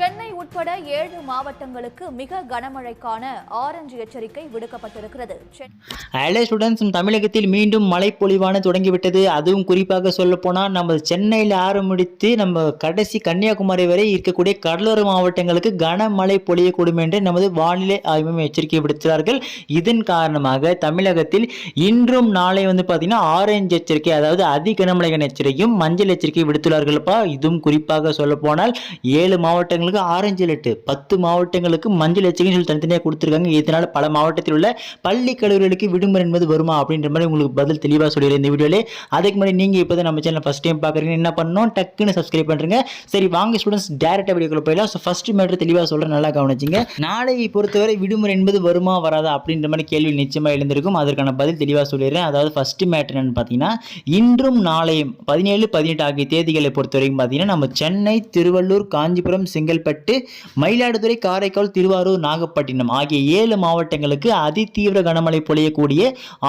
சென்னை உட்பட ஏழு மாவட்டங்களுக்கு மிக கனமழைக்கான ஆரஞ்சு எச்சரிக்கை விடுக்கப்பட்டிருக்கிறது. சென்- ஹலோ ஸ்டூடெண்ட்ஸ் தமிழகத்தில் மீண்டும் மழை பொழிவான தொடங்கிவிட்டது. அதுவும் குறிப்பாக சொல்லப்போனால் நம்ம சென்னையில் ஆரம்பித்து நம்ம கடைசி கன்னியாகுமரி வரை இருக்கக்கூடிய கடலோர மாவட்டங்களுக்கு கனமழை பொழியக்கூடும் என்று நமது வானிலை ஆய்வு எச்சரிக்கை விடுத்தார்கள் இதன் காரணமாக தமிழகத்தில் இன்றும் நாளை வந்து பார்த்தீங்கன்னா ஆரஞ்சு எச்சரிக்கை அதாவது அதி கனமழை எச்சரிக்கையும் மஞ்சள் எச்சரிக்கை விடுத்துள்ளார்கள்ப்பா. இதுவும் குறிப்பாக சொல்லப்போனால் ஏழு மாவட்டங்களுக்கு ஆரஞ்சு அலர்ட் பத்து மாவட்டங்களுக்கு மஞ்சள் எச்சரிக்கை சொல்லி தனித்தனியாக கொடுத்துருக்காங்க. இதனால் பல மாவட்டத்தில் உள்ள பள்ளி கல்லூரிகளுக்கு விடுமுறை என்பது வருமா அப்படின்ற மாதிரி உங்களுக்கு பதில் தெளிவாக சொல்லிடுறேன் இந்த வீடியோலே. அதுக்கு முன்னாடி நீங்கள் இப்போ நம்ம சேனல் ஃபஸ்ட் டைம் பார்க்குறீங்க என்ன பண்ணணும்? டக்குன்னு சப்ஸ்கிரைப் பண்ணுறீங்க சரி வாங்க ஸ்டூடெண்ட்ஸ் டேரெக்டாக வீடியோக்குள்ள போயிடலாம். ஸோ ஃபஸ்ட்டு மேட்ரு தெளிவாக சொல்கிறேன் நல்லா கவனிச்சிங்க. நாளையை பொறுத்தவரை விடுமுறை என்பது வருமா வராதா அப்படின்ற மாதிரி கேள்வி நிச்சயமாக எழுந்திருக்கும். அதற்கான பதில் தெளிவாக சொல்லிடுறேன். அதாவது ஃபஸ்ட்டு மேட்ரு என்னன்னு பார்த்தீங்கன்னா இன்றும் நாளையும் பதினேழு பதினெட்டு ஆகிய தேதிகளை பொறுத்தவரைக்கும் பார்த்தீங்கன்னா நம்ம சென்னை திருவள்ளூர் காஞ்சிபுரம் செங்கல் செங்கல்பட்டு மயிலாடுதுறை காரைக்கால் திருவாரூர் நாகப்பட்டினம் ஆகிய ஏழு மாவட்டங்களுக்கு அதிதீவிர கனமழை பொழியக்கூடிய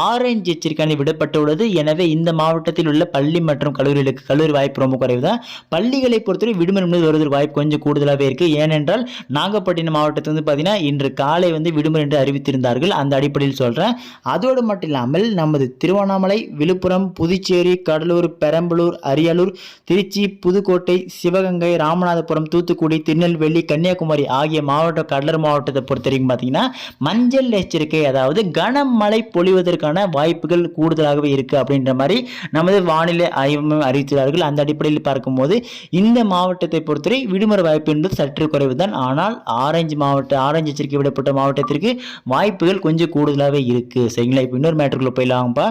ஆரஞ்சு எச்சரிக்கை விடப்பட்டுள்ளது. எனவே இந்த மாவட்டத்தில் உள்ள பள்ளி மற்றும் கல்லூரிகளுக்கு கல்லூரி வாய்ப்பு ரொம்ப குறைவு தான் பள்ளிகளை பொறுத்தவரை விடுமுறை என்பது வருவதற்கு வாய்ப்பு கொஞ்சம் கூடுதலாகவே இருக்கு. ஏனென்றால் நாகப்பட்டினம் மாவட்டத்தில் வந்து பார்த்தீங்கன்னா இன்று காலை வந்து விடுமுறை என்று அறிவித்திருந்தார்கள். அந்த அடிப்படையில் சொல்கிறேன் அதோடு மட்டும் இல்லாமல் நமது திருவண்ணாமலை விழுப்புரம் புதுச்சேரி கடலூர் பெரம்பலூர் அரியலூர் திருச்சி புதுக்கோட்டை சிவகங்கை ராமநாதபுரம் தூத்துக்குடி திருநெல்வேலி திருநெல்வேலி கன்னியாகுமரி ஆகிய மாவட்ட கடலூர் மாவட்டத்தை பொறுத்த வரைக்கும் பார்த்தீங்கன்னா மஞ்சள் எச்சரிக்கை அதாவது கனமழை பொழிவதற்கான வாய்ப்புகள் கூடுதலாகவே இருக்குது அப்படின்ற மாதிரி நமது வானிலை ஆய்வு அறிவித்துள்ளார்கள் அந்த அடிப்படையில் பார்க்கும்போது இந்த மாவட்டத்தை பொறுத்தவரை விடுமுறை வாய்ப்பு என்பது சற்று குறைவு தான் ஆனால் ஆரஞ்சு மாவட்ட ஆரஞ்சு எச்சரிக்கை விடப்பட்ட மாவட்டத்திற்கு வாய்ப்புகள் கொஞ்சம் கூடுதலாகவே இருக்குது சரிங்களா? இப்போ இன்னொரு மேட்டருக்குள்ள போயிடலாம்ப்பா.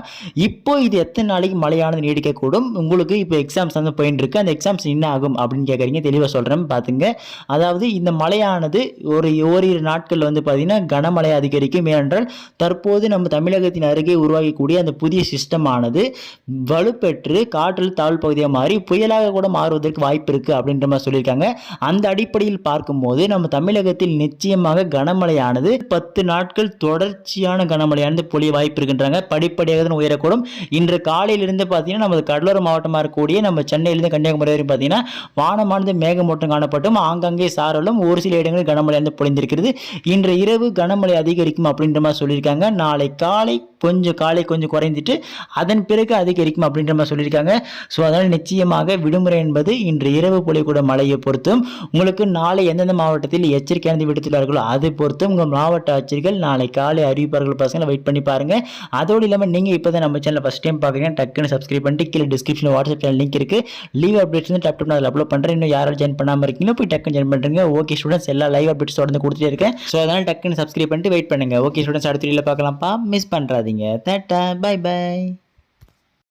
இப்போ இது எத்தனை நாளைக்கு மழையானது நீடிக்கக்கூடும்? உங்களுக்கு இப்போ எக்ஸாம்ஸ் வந்து போயின்னு இருக்கு. அந்த எக்ஸாம்ஸ் என்ன ஆகும் அப்படின்னு கேட்குறீங்க. தெளிவாக சொல்கிறேன் பார்த்துங்க. அதாவது இந்த மழையானது ஒரு ஓரிரு நாட்கள் வந்து பார்த்தீங்கன்னா கனமழை அதிகரிக்கும். ஏனென்றால் தற்போது நம்ம தமிழகத்தின் அருகே உருவாகக்கூடிய அந்த புதிய சிஸ்டம் ஆனது வலுப்பெற்று காற்றில் தாழ் பகுதியாக மாறி புயலாக கூட மாறுவதற்கு வாய்ப்பு இருக்குது அப்படின்ற மாதிரி சொல்லியிருக்காங்க. அந்த அடிப்படையில் பார்க்கும்போது நம்ம தமிழகத்தில் நிச்சயமாக கனமழையானது பத்து நாட்கள் தொடர்ச்சியான கனமழையானது பொழிய வாய்ப்பு இருக்கின்றாங்க. படிப்படியாக தான் உயரக்கூடும். இன்று காலையிலிருந்து பார்த்தீங்கன்னா நமது கடலோர மாவட்டமாக இருக்கக்கூடிய நம்ம சென்னையிலிருந்து கன்னியாகுமரி வரைக்கும் பார்த்தீங்கன்னா வானமானது மேகமூட்டம் காணப்பட்டும். ஆங்காங்கே சாரலும் ஒரு சில இடங்களில் கனமழையானது பொழிந்திருக்கிறது. இன்று இரவு கனமழை அதிகரிக்கும் அப்படின்ற மாதிரி சொல்லியிருக்காங்க. நாளை காலை கொஞ்சம் காலை கொஞ்சம் குறைந்துட்டு அதன் பிறகு அதிகரிக்கும் அப்படின்ற மாதிரி சொல்லியிருக்காங்க. ஸோ அதனால் நிச்சயமாக விடுமுறை என்பது இன்று இரவு பொழியக்கூட மழையை பொறுத்தும் உங்களுக்கு நாளை எந்தெந்த மாவட்டத்தில் எச்சரிக்கையானது விடுத்துள்ளார்களோ அதை பொறுத்தும் உங்கள் மாவட்ட ஆட்சியர்கள் நாளை காலை அறிவிப்பார்கள். பசங்களை வெயிட் பண்ணி பாருங்க. அதோடு இல்லாமல் நீங்கள் இப்போ தான் நம்ம சேனல் ஃபஸ்ட் டைம் பார்க்குறீங்க டக்குன்னு சப்ஸ்கிரைப் பண்ணிட்டு கீழே டிஸ்கிரிப்ஷனில் வாட்ஸ்அப் சேனல் லிங்க் இருக்குது லீவ் அப்டேட்ஸ் வந்து டப் டப் அதில் அப்லோட் பண்ணுறேன் இன்னும் யாரும் ஜாயின் பண்ணாமல் இருக்கீங்களோ போய் டக்குன்னு ஜாயின் பண்ணுறீங்க ஓகே ஸ்டூடெண்ட்ஸ் எல்லா லைவ் அப்டேட்ஸ் தொடர்ந்து கொடுத்துட்டே இருக்கேன். ஸோ அதனால் டக்குன்னு சப்ஸ்கிரைப் பண்ணிட்டு வெயிட் பண்ணுங்க. ஓகே ஸ்டூடெண்ட்ஸ் அடுத்த வீடியோவில் பார்க்கலாம்ப்பா. மிஸ் பண்ணுறாதீங்க தேட்டா பை பை